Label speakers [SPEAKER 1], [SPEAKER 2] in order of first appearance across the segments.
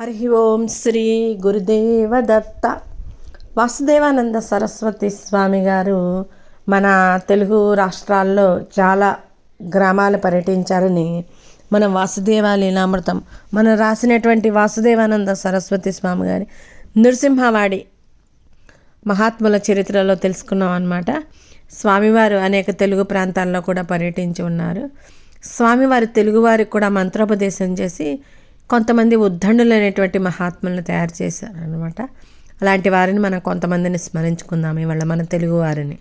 [SPEAKER 1] హరి ఓం శ్రీ గురుదేవ దత్త వాసుదేవానంద సరస్వతి స్వామి గారు మన తెలుగు రాష్ట్రాల్లో చాలా గ్రామాలు పర్యటించారని మనం వాసుదేవ లీలామృతం మనం రాసినటువంటి వాసుదేవానంద సరస్వతి స్వామి గారి నృసింహవాడి మహాత్ముల చరిత్రలో తెలుసుకున్నాం అనమాట స్వామివారు అనేక తెలుగు ప్రాంతాల్లో కూడా పర్యటించి ఉన్నారు. స్వామివారు తెలుగువారికి కూడా మంత్రోపదేశం చేసి కొంతమంది ఉద్దండులు అనేటువంటి మహాత్ములను తయారు చేశారనమాట అలాంటి వారిని మనం కొంతమందిని స్మరించుకుందాం. ఇవాళ మన తెలుగు వారిని.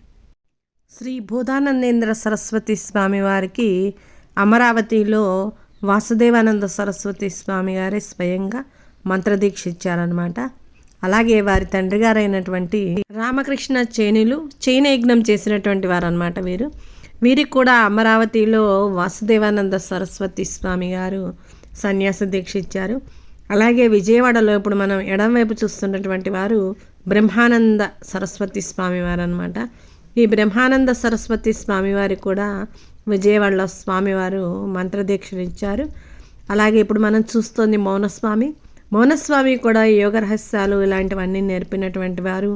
[SPEAKER 1] శ్రీ భూదానందేంద్ర సరస్వతి స్వామి వారికి అమరావతిలో వాసుదేవానంద సరస్వతి స్వామి గారే స్వయంగా మంత్రదీక్ష ఇచ్చారనమాట అలాగే వారి తండ్రి గారైనటువంటి రామకృష్ణ చేనులు చైన యజ్ఞం చేసినటువంటి వారు అనమాట వీరు. వీరికి కూడా అమరావతిలో వాసుదేవానంద సరస్వతి స్వామి గారు సన్యాస దీక్ష ఇచ్చారు అలాగే విజయవాడలో ఇప్పుడు మనం ఎడం వైపు చూస్తున్నటువంటి వారు బ్రహ్మానంద సరస్వతి స్వామివారు అనమాట ఈ బ్రహ్మానంద సరస్వతి స్వామివారి కూడా విజయవాడలో స్వామివారు మంత్రదీక్షలు ఇచ్చారు. అలాగే ఇప్పుడు మనం చూస్తోంది మౌనస్వామి. మౌనస్వామి కూడా యోగ రహస్యాలు ఇలాంటివన్నీ నేర్పినటువంటి వారు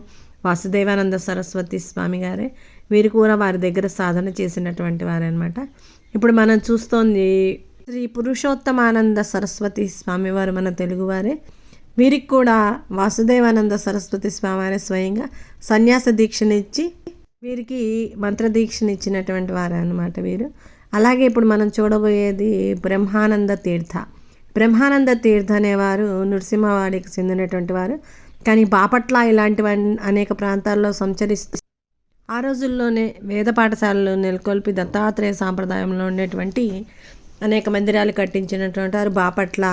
[SPEAKER 1] వాసుదేవానంద సరస్వతి స్వామి గారే. వీరు కూడా వారి దగ్గర సాధన చేసినటువంటి వారనమాట ఇప్పుడు మనం చూస్తోంది శ్రీ పురుషోత్తమానంద సరస్వతి స్వామివారు మన తెలుగువారే వీరికి కూడా వాసుదేవానంద సరస్వతి స్వామివారి స్వయంగా సన్యాస దీక్షనిచ్చి వీరికి మంత్రదీక్షనిచ్చినటువంటి వారు అనమాట వీరు. అలాగే ఇప్పుడు మనం చూడబోయేది బ్రహ్మానంద తీర్థ. బ్రహ్మానంద తీర్థ అనేవారు నృసింహవాడికి చెందినటువంటి వారు. కానీ బాపట్ల ఇలాంటివన్నీ అనేక ప్రాంతాల్లో సంచరిస్తూ ఆ రోజుల్లోనే వేద పాఠశాలలు నెలకొల్పి దత్తాత్రేయ సాంప్రదాయంలో ఉండేటువంటి అనేక మందిరాలు కట్టించినటువంటి వారు బాపట్ల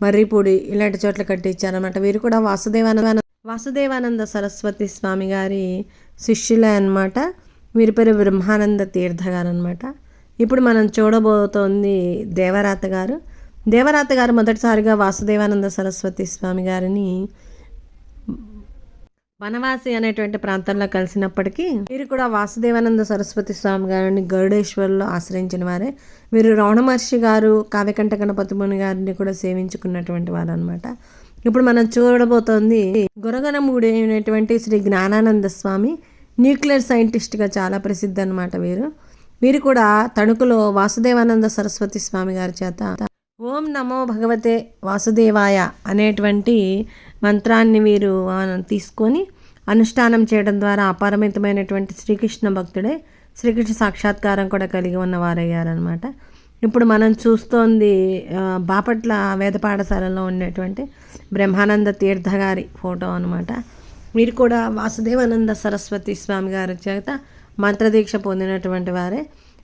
[SPEAKER 1] మర్రిపూడి ఇలాంటి చోట్ల కట్టించారనమాట వీరు కూడా వాసుదేవానంద వాసుదేవానంద సరస్వతి స్వామి గారి శిష్యులే అనమాట వీరి పేరు బ్రహ్మానంద తీర్థ గారు అనమాట ఇప్పుడు మనం చూడబోతోంది దేవరాత గారు. దేవరాత గారు మొదటిసారిగా వాసుదేవానంద సరస్వతి స్వామి గారిని వనవాసి అనేటువంటి ప్రాంతంలో కలిసినప్పటికీ వీరు కూడా వాసుదేవానంద సరస్వతి స్వామి గారిని గరుడేశ్వర్లో ఆశ్రయించిన వారే. వీరు రోణమహర్షి గారు కావ్యకంఠ గణపతి ముని గారిని కూడా సేవించుకున్నటువంటి వారు అనమాట ఇప్పుడు మనం చూడబోతోంది గురగనముడి అనేటువంటి శ్రీ జ్ఞానానంద స్వామి న్యూక్లియర్ సైంటిస్ట్గా చాలా ప్రసిద్ధి అనమాట వీరు. వీరు కూడా తణుకులో వాసుదేవానంద సరస్వతి స్వామి గారి చేత ఓం నమో భగవతే వాసుదేవాయ అనేటువంటి మంత్రాన్ని వీరు తీసుకొని అనుష్ఠానం చేయడం ద్వారా అపరిమితమైనటువంటి శ్రీకృష్ణ భక్తుడే శ్రీకృష్ణ సాక్షాత్కారం కూడా కలిగి ఉన్న వారయ్యారనమాట ఇప్పుడు మనం చూస్తోంది బాపట్ల వేద పాఠశాలలో ఉండేటువంటి బ్రహ్మానంద తీర్థ గారి ఫోటో అనమాట వీరు కూడా వాసుదేవానంద సరస్వతి స్వామి గారి చేత మంత్రదీక్ష పొందినటువంటి వారే.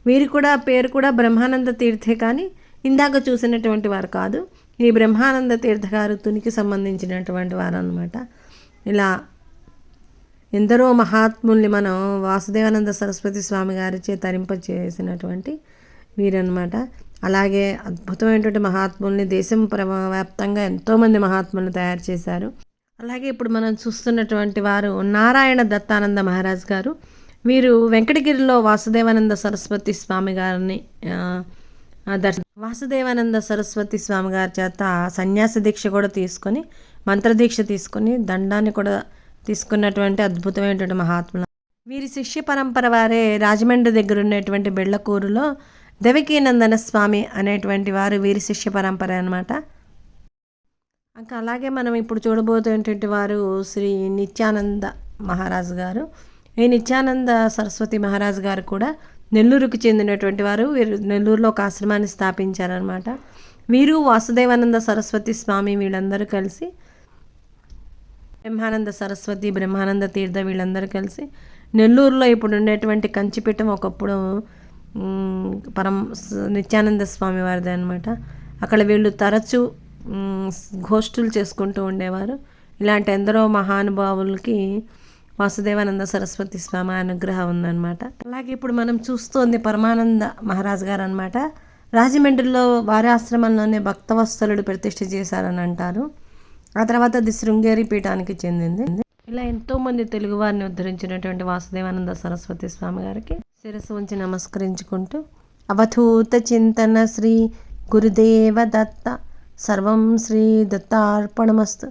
[SPEAKER 1] వీరు కూడా పేరు కూడా బ్రహ్మానంద తీర్థే కానీ ఇందాక చూసినటువంటి వారు కాదు. ఈ బ్రహ్మానంద తీర్థ గారు తునికి సంబంధించినటువంటి వారు అనమాట ఇలా ఎందరో మహాత్ముల్ని మనం వాసుదేవానంద సరస్వతి స్వామి గారిచే తరింప చేసినటువంటి వీరనమాట అలాగే అద్భుతమైనటువంటి మహాత్ముల్ని దేశం వ్యాప్తంగా ఎంతోమంది మహాత్ములను తయారు చేశారు. అలాగే ఇప్పుడు మనం చూస్తున్నటువంటి వారు నారాయణ దత్తానంద మహారాజ్ గారు. వీరు వెంకటగిరిలో వాసుదేవానంద సరస్వతి స్వామి గారిని దర్శ వాసుదేవానంద సరస్వతి స్వామి గారి చేత సన్యాస దీక్ష కూడా తీసుకొని మంత్రదీక్ష తీసుకొని దండాన్ని కూడా తీసుకున్నటువంటి అద్భుతమైనటువంటి మహాత్ములు. వీరి శిష్య పరంపర వారే రాజమండ్రి దగ్గర ఉన్నటువంటి బెళ్ళకూరులో దేవకీనందన స్వామి అనేటువంటి వారు వీరి శిష్య పరంపర అనమాట ఇంకా అలాగే మనం ఇప్పుడు చూడబోతున్నటువంటి వారు శ్రీ నిత్యానంద మహారాజు గారు. ఈ నిత్యానంద సరస్వతి మహారాజు గారు కూడా నెల్లూరుకు చెందినటువంటి వారు వీరు నెల్లూరులో ఒక ఆశ్రమాన్ని స్థాపించారనమాట వీరు వాసుదేవానంద సరస్వతి స్వామి వీళ్ళందరూ కలిసి బ్రహ్మానంద సరస్వతి బ్రహ్మానంద తీర్థ వీళ్ళందరూ కలిసి నెల్లూరులో ఇప్పుడు ఉండేటువంటి కంచిపీఠం ఒకప్పుడు పరం నిత్యానంద స్వామి వారిది అనమాట అక్కడ వీళ్ళు తరచూ గోష్ఠులు చేసుకుంటూ ఉండేవారు. ఇలాంటి ఎందరో మహానుభావులకి వాసుదేవానంద సరస్వతి స్వామి అనుగ్రహం ఉందన్నమాట. అలాగే ఇప్పుడు మనం చూస్తోంది పరమానంద మహారాజు గారు అనమాట రాజమండ్రిలో వారి ఆశ్రమంలోనే భక్తవత్సలుడు ప్రతిష్ఠ చేశారని అంటారు. ఆ తర్వాత అది శృంగేరి పీఠానికి చెందింది. ఇలా ఎంతోమంది తెలుగు వారిని ఉద్ధరించినటువంటి వాసుదేవానంద సరస్వతి స్వామి గారికి శిరస్సు ఉంచి నమస్కరించుకుంటూ అవధూత చింతన శ్రీ గురుదేవ దత్త సర్వం శ్రీ దత్తార్పణమస్తు